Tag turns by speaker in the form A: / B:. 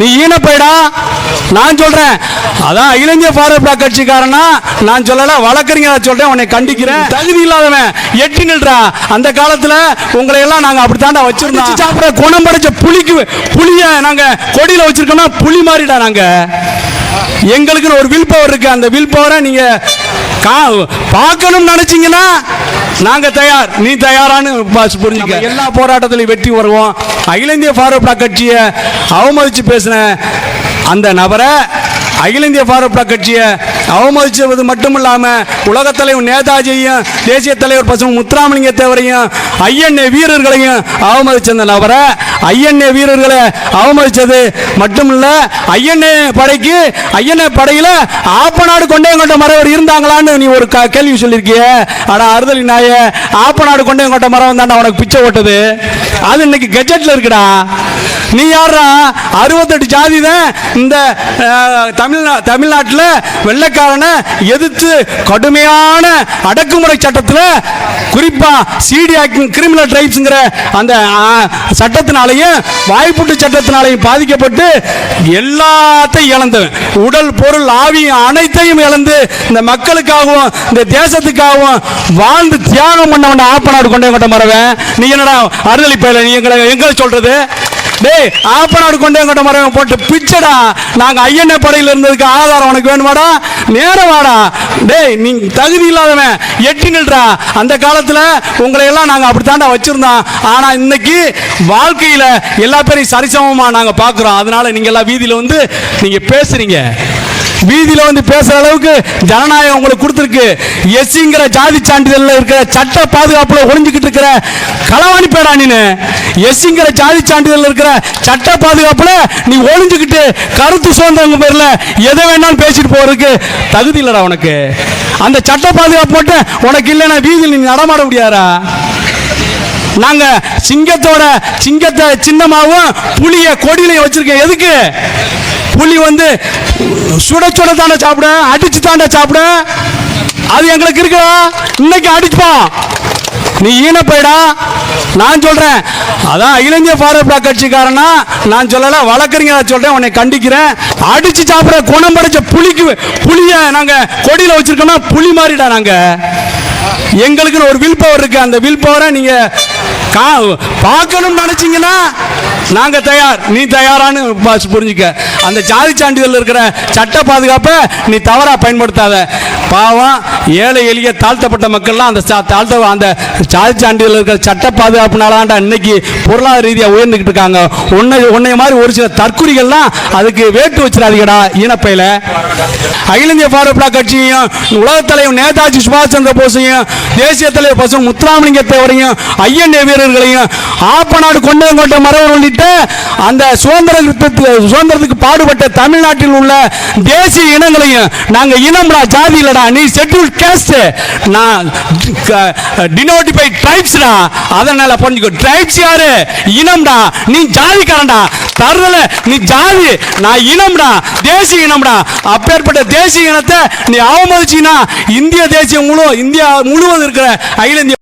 A: நீ ஈனப்பைடா நான் சொல்றேன். அதான் ஃபார்வர்ட் பிளாக் கட்சிக்காரனா நான் சொல்லல வழக்கறிஞரா சொல்றேன் உன்னை கண்டிக்கிறேன். தகுதி இல்லாதவன் எட்டி நில்றா. அந்த காலத்துல உங்களை எல்லாம் நாங்க அப்படித்தாண்டா வச்சிருந்தோம். சாப்பிட குணம் படைச்ச புலிக்கு புலிய நாங்க கொடியில வச்சிருக்கோம்னா புலி மாதிரிடா நாங்க. எங்களுக்குன்னு ஒரு வில் பவர் இருக்கு. அந்த வில் பவரை நீங்க பார்க்கணும்னு நினைச்சீங்கன்னா நாங்க தயார் நீ தயாரான்னு பாஸ் புரிஞ்சுக்க. எல்லா போராட்டத்திலையும் வெற்றி வருவோம் அகில இந்திய ஃபார்வர்ட் பிளாக் கட்சியை அவமதிச்சு பேசின அந்த நபரை அகில இந்திய ஃபார்வர்ட் கட்சியை அவமதிச்சது மட்டும் இல்லாமல் உலகத் தலைவர் நேதாஜியையும் தேசிய தலைவர் பசும முத்துராமலிங்க தேவரையும் ஐஎன்ஏ வீரர்களையும் அவமதிச்ச அந்த நபரை ஐஎன்ஏ வீரர்களை அவமதிச்சது மட்டும் இல்ல ஐஎன்ஏ படைக்கு ஐஎன்ஏ படையில ஆப்பநாடு கொண்ட மறைவர் இருந்தாங்களான்னு நீ ஒரு க- கேள்வி சொல்லியிருக்கிய. ஆனா அறுதலி நாய ஆப்பநாடு கொண்ட மரம் தாண்டா உனக்கு பிச்சை ஓட்டுது. அது இன்னைக்கு கெஜெட்ல இருக்குடா. நீ யாரா அறுபத்தெட்டு ஜாதி தான் இந்த தமிழ்நா தமிழ்நாட்டில் வெள்ளைக்காரனை எதிர்த்து கடுமையான அடக்குமுறை சட்டத்தில் குறிப்பாக சிடி கிரிமினல் ட்ரைப்ஸுங்கிற அந்த சட்டத்தினாலையும் வாய்ப்புட்டு சட்டத்தினாலையும் பாதிக்கப்பட்டு எல்லாத்தையும் இழந்தவன். உடல் பொருள் ஆவி அனைத்தையும் இழந்து இந்த மக்களுக்காகவும் இந்த தேசத்துக்காகவும் வாழ்ந்து தியாகம் பண்ணவன் ஆப்பநாடு கொண்டே கொண்ட மறவன். நீ என்னடா அருளி பயில நீ எங்களை எங்களை சொல்றது? டேய் ஆப்பனாடு கொண்டே கொண்ட மரம் போட்டு பிச்சடா. நாங்கள் ஐயன்ன படையில் இருந்ததுக்கு ஆதாரம் உனக்கு வேணுமாடா? நேரம் வாடா. டேய் நீ தகுதி இல்லாதவன். எட்டி நில்றா. அந்த காலத்தில் உங்களை எல்லாம் நாங்க அப்படித்தாண்டா வச்சுருந்தோம். ஆனால் இன்னைக்கு வாழ்க்கையில் எல்லா பேரையும் சரிசமமாக நாங்கள் பார்க்குறோம் அதனால நீங்கள் எல்லாம் வீதியில் வந்து நீங்கள் பேசுகிறீங்க வீதியில வந்து பேசுகிற அளவுக்கு ஜனநாயகம் உங்களுக்கு கொடுத்துருக்கு. எஸ்சிங்கிற ஜாதி சான்றிதழில் இருக்கிற சட்ட பாதுகாப்பில் ஒளிஞ்சுக்கிட்டு இருக்கிற களவாணி பேடா நீனு. எஸ்சிங்கிற ஜாதி சான்றிதழில் இருக்கிற சட்ட பாதுகாப்பில் நீ ஒளிஞ்சுக்கிட்டு கருத்து சுதந்திரங்க பேரில் எதை வேணாலும் பேசிட்டு போகிறதுக்கு தகுதி இல்லைடா உனக்கு. அந்த சட்ட பாதுகாப்பு மட்டும் உனக்கு இல்லைன்னா வீதியில் நீ நடமாட முடியாரா நாங்க சிங்கத்தோட சிங்கத்தை சின்னமாவும் புளிய கொடியிலையும் வச்சிருக்கேன். எதுக்கு? புலி வந்து சுட சுட தானே சாப்பிட அடிச்சு தாண்டா சாப்பிட. அது எங்களுக்கு இருக்குதா இன்னைக்கு அடிச்சுப்போம் நீ ஈன போயிடா. நான் சொல்கிறேன் அதான் இளைஞர் இந்திய கட்சிக்காரனா நான் சொல்லல வழக்கறிஞரா சொல்கிறேன் உன்னை கண்டிக்கிறேன். அடித்து சாப்பிட்ற குணம் படைச்ச புளிக்கு புளியை நாங்கள் கொடியில் வச்சுருக்கோம்னா புளி மாதிரிடா நாங்கள் எங்களுக்குன்னு ஒரு வில் பவர் இருக்குது அந்த வில் பவரை நீங்கள் கா- பார்க்கணும்னு நினச்சிங்கன்னா நாங்க தயார் நீ தயாரான்னு பாஸ் புரிஞ்சுக்க. அந்த ஜாதி சான்றிதழ் இருக்கிற சட்ட பாதுகாப்பை நீ தவறா பயன்படுத்தாத. பாவம் ஏழை எளிய தாழ்த்தப்பட்ட மக்கள்லாம் அந்த சா- தாழ்த்த அந்த ஜாதி சான்றிதழ் இருக்கிற சட்ட பாதுகாப்புனாலாண்டா இன்னைக்கு பொருளாதார ரீதியாக உயர்ந்துக்கிட்டு இருக்காங்க. உன்னை உன்னைய மாதிரி ஒரு சில தற்குறிகள்லாம் அதுக்கு வேட்டு வச்சிடாதீங்கடா இனப்பையில் அகில இந்திய ஃபார்வர்ட் கட்சியையும் உலகத் தலைவர் நேதாஜி சுபாஷ் சந்திர போஸையும் தேசிய தலைவர் பசு முத்துராமலிங்க தேவரையும் ஐஎன்ஏ வீரர்களையும் ஆப்பநாடு கொண்டங்கோட்டை மரவர் உள்ளிட்ட அந்த சுதந்திர சுதந்திரத்துக்கு பாடுபட்ட தமிழ்நாட்டில் உள்ள தேசிய இனங்களையும் நாங்கள் இனம்டா ஜாதியில் இல்லடா நீ ஷெட்யூல் கேஸ்ட் நான் டினோட்டிஃபை ட்ரைப்ஸ்டா அதனால புரிஞ்சுக்கோ ட்ரைப்ஸ் யாரு? இனம்டா. நீ ஜாதிக்காரன்டா. தரல நீ ஜாதி. நான் இனம்டா. தேசிய இனம்டா. அப்பேற்பட்ட தேசிய இனத்தை நீ அவமதிச்சினா இந்திய தேசியம் முழு இந்தியா முழுவதும் இருக்கிற அகில இந்திய